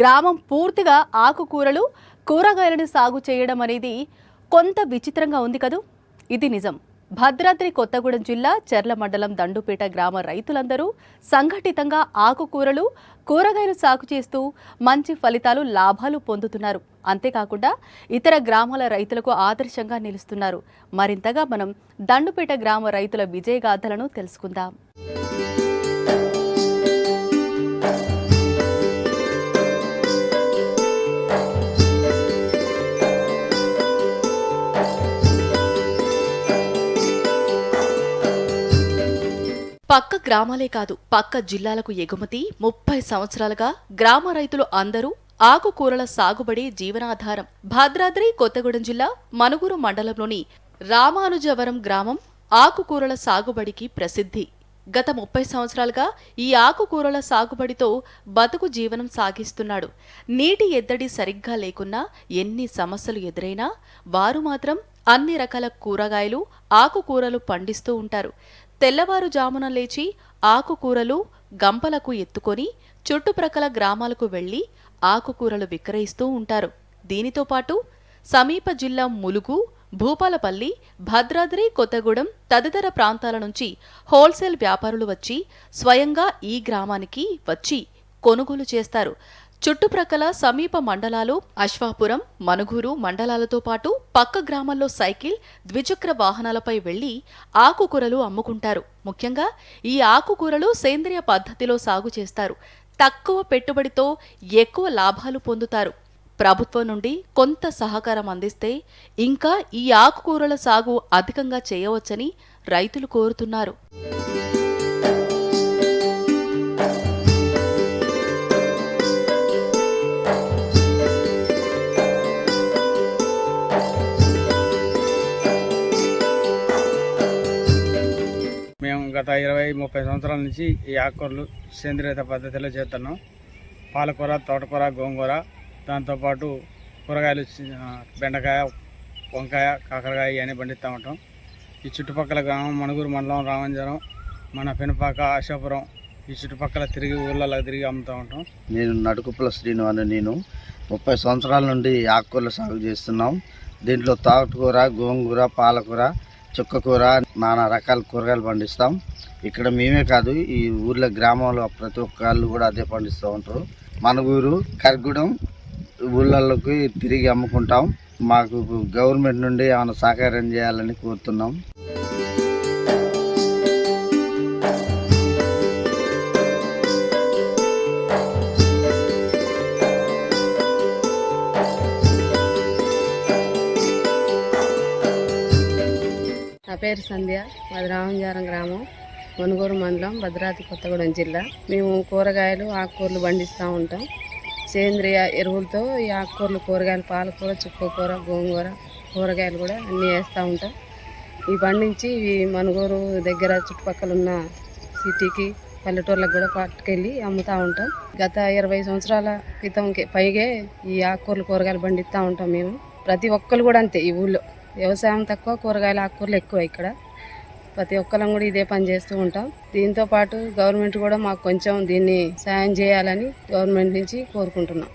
గ్రామం పూర్తిగా ఆకుకూరలు కూరగాయలను సాగు చేయడం అనేది కొంత విచిత్రంగా ఉంది కదూ? ఇది నిజం. భద్రాద్రి కొత్తగూడెం జిల్లా చెర్ల మండలం దండుపేట గ్రామ రైతులందరూ సంఘటితంగా ఆకుకూరలు కూరగాయలు సాగు చేస్తూ మంచి ఫలితాలు లాభాలు పొందుతున్నారు. అంతేకాకుండా ఇతర గ్రామాల రైతులకు ఆదర్శంగా నిలుస్తున్నారు. మరింతగా మనం దండుపేట గ్రామ రైతుల విజయగాథలను తెలుసుకుందాం. పక్క గ్రామాలే కాదు పక్క జిల్లాలకు ఎగుమతి. ముప్పై సంవత్సరాలుగా గ్రామ రైతులు అందరూ ఆకుకూరల సాగుబడి జీవనాధారం. భద్రాద్రి కొత్తగూడెం జిల్లా మనుగురు మండలంలోని రామానుజవరం గ్రామం ఆకుకూరల సాగుబడికి ప్రసిద్ధి. గత ముప్పై సంవత్సరాలుగా ఈ ఆకుకూరల సాగుబడితో బతుకు జీవనం సాగిస్తున్నాడు. నీటి ఎద్దడి సరిగ్గా లేకున్నా ఎన్ని సమస్యలు ఎదురైనా వారు మాత్రం అన్ని రకాల కూరగాయలు ఆకుకూరలు పండిస్తూ ఉంటారు. తెల్లవారుజామున లేచి ఆకుకూరలు గంపలకు ఎత్తుకొని చుట్టుప్రక్కల గ్రామాలకు వెళ్ళి ఆకుకూరలు విక్రయిస్తూ ఉంటారు. దీనితో పాటు సమీప జిల్లా ములుగు భూపాలపల్లి భద్రాద్రి కొత్తగూడెం తదితర ప్రాంతాల నుంచి హోల్సేల్ వ్యాపారులు వచ్చి స్వయంగా ఈ గ్రామానికి వచ్చి కొనుగోలు చేస్తారు. చుట్టుప్రక్కల సమీప మండలాలు అశ్వాపురం మనుగురు మండలాలతో పాటు పక్క గ్రామాల్లో సైకిల్ ద్విచక్ర వాహనాలపై వెళ్ళి ఆకుకూరలు అమ్ముకుంటారు. ముఖ్యంగా ఈ ఆకుకూరలు సేంద్రియ పద్ధతిలో సాగు చేస్తారు. తక్కువ పెట్టుబడితో ఎక్కువ లాభాలు పొందుతారు. ప్రభుత్వం నుండి కొంత సహకారం అందిస్తే ఇంకా ఈ ఆకుకూరల సాగు అధికంగా చేయవచ్చని రైతులు కోరుతున్నారు. మేము గత ఇరవై ముప్పై సంవత్సరాల నుంచి ఈ ఆకుకూరలు సేంద్రియ పద్ధతిలో చేస్తున్నాం. పాలకూర తోటకూర గోంగూర దాంతోపాటు కూరగాయలు బెండకాయ వంకాయ కాకరకాయ ఇవన్నీ పండిస్తూ ఉంటాం. ఈ చుట్టుపక్కల గ్రామం మణుగూరు మండలం రామంజరం మన పెనుపాక ఆశాపురం ఈ చుట్టుపక్కల తిరిగి ఊళ్ళలో తిరిగి అమ్ముతూ ఉంటాం. నేను నడుకుప్పల శ్రీను నేను ముప్పై సంవత్సరాల నుండి ఆకుకూరలు సాగు చేస్తున్నాం. దీంట్లో తోటకూర గోంగూర పాలకూర చుక్క కూర నానా రకాల కూరగాయలు పండిస్తాం. ఇక్కడ మేమే కాదు ఈ ఊర్లో గ్రామంలో ప్రతి ఒక్కళ్ళు కూడా అదే పండిస్తూ ఉంటారు. మన ఊరు కర్గూడెం ఊళ్ళలోకి తిరిగి అమ్ముకుంటాం. మాకు గవర్నమెంట్ నుండి ఏమైనా సహకారం చేయాలని కోరుతున్నాం. పేరు సంధ్య. మాది రామంజారం గ్రామం మనుగూరు మండలం భద్రాద్రి కొత్తగూడెం జిల్లా. మేము కూరగాయలు ఆకుకూరలు పండిస్తూ ఉంటాం. సేంద్రియ ఎరువులతో ఈ ఆకుకూరలు కూరగాయలు పాలకూర చుక్కకూర గోంగూర కూరగాయలు కూడా అన్నీ వేస్తూ ఉంటాం. ఇవి పండించి ఇవి మనుగూరు దగ్గర చుట్టుపక్కల ఉన్న సిటీకి పల్లెటూర్లకు కూడా పట్టుకెళ్ళి అమ్ముతూ ఉంటాం. గత ఇరవై సంవత్సరాల క్రితం పైగే ఈ ఆకుకూరలు కూరగాయలు పండిస్తూ ఉంటాం మేము. ప్రతి ఒక్కరు కూడా అంతే ఈ ఊళ్ళో. వ్యవసాయం తక్కువ కూరగాయలు ఆకుకూరలు ఎక్కువ ఇక్కడ. ప్రతి ఒక్కరం కూడా ఇదే పని చేస్తూ ఉంటాం. దీంతో పాటు గవర్నమెంట్ కూడా మాకు కొంచెం దీన్ని సాయం చేయాలని గవర్నమెంట్ నుంచి కోరుకుంటున్నాం.